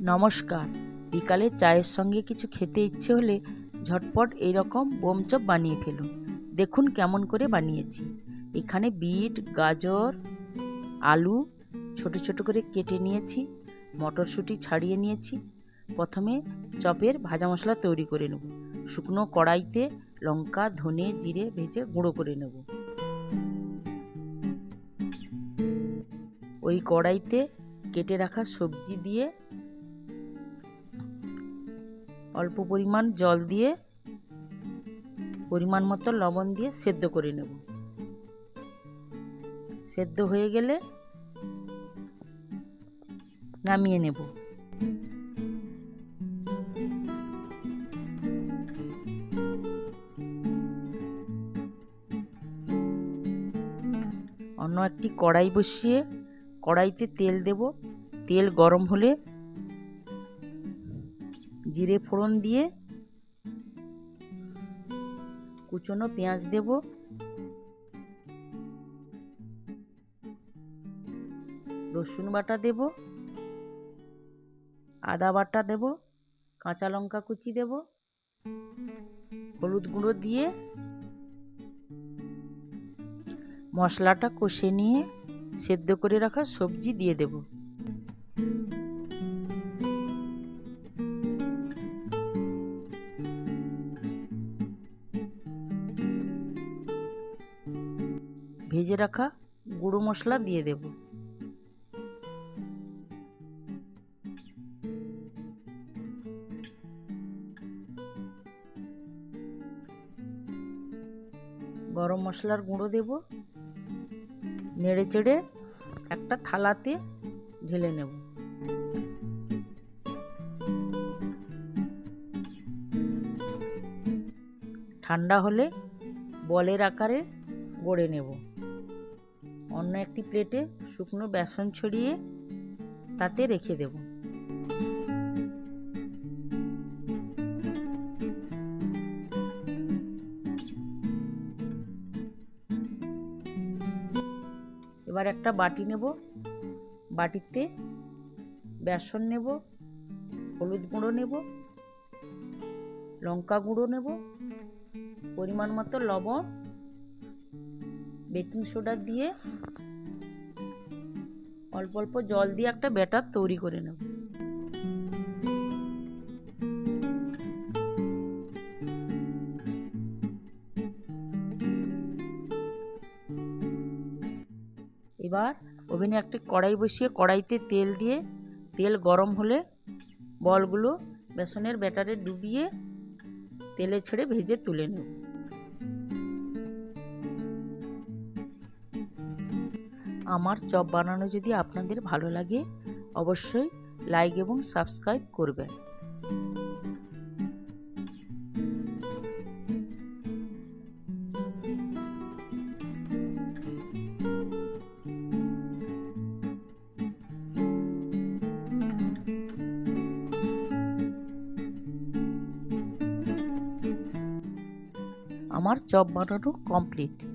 নমস্কার। বিকালে চায়ের সঙ্গে কিছু খেতে ইচ্ছে হলে ঝটপট এইরকম বোমচপ বানিয়ে ফেলুন। দেখুন কেমন করে বানিয়েছি। এখানে বিট, গাজর, আলু ছোট ছোট করে কেটে নিয়েছি, মটরশুঁটি ছাড়িয়ে নিয়েছি। প্রথমে চপের ভাজা মশলা তৈরি করে নেব। শুকনো কড়াইতে লঙ্কা, ধনে, জিরে ভেজে গুঁড়ো করে নেব। ওই কড়াইতে কেটে রাখা সবজি দিয়ে অল্প পরিমাণ জল দিয়ে, পরিমাণ মতো লবণ দিয়ে সেদ্ধ করে নেব। সেদ্ধ হয়ে গেলে নামিয়ে নেব। অন্য একটি কড়াই বসিয়ে কড়াইতে তেল দেব। তেল গরম হলে জিরে ফোড়ন দিয়ে কুচনো পেঁয়াজ দেব। রসুন বাটা দেব। আদা বাটা দেব। কাঁচা লঙ্কা কুচি দেব। হলুদ গুঁড়ো দিয়ে মশলাটা কষে নিয়ে সেদ্ধ করে রাখা সবজি দিয়ে দেব। ভেজে রাখা গুঁড়ো মশলা দিয়ে দেব। গরম মশলার গুঁড়ো দেব। নেড়ে চেড়ে একটা থালাতে ঢেলে নেব। ঠান্ডা হলে বলের আকারে গড়ে নেব। অন্য একটি প্লেটে শুকনো বেসন ছড়িয়ে তাতে রেখে দেব। এবার একটা বাটি নেব। বাটিতে বেসন নেব, হলুদ গুঁড়ো নেব, লঙ্কা গুঁড়ো নেব, পরিমাণ মতো লবণ বেকিং সোডা দিয়ে অল্প অল্প জল দিয়ে একটা ব্যাটার তৈরি করে নেব। এবার ওভেনে একটি কড়াই বসিয়ে কড়াইতে তেল দিয়ে, তেল গরম হলে বলগুলো বেসনের ব্যাটারে ডুবিয়ে তেলে ছেড়ে ভেজে তুলে নেব। আমার চপ বানানো যদি আপনাদের ভালো লাগে, অবশ্যই লাইক এবং সাবস্ক্রাইব করবেন। আমার চপ বানানো কমপ্লিট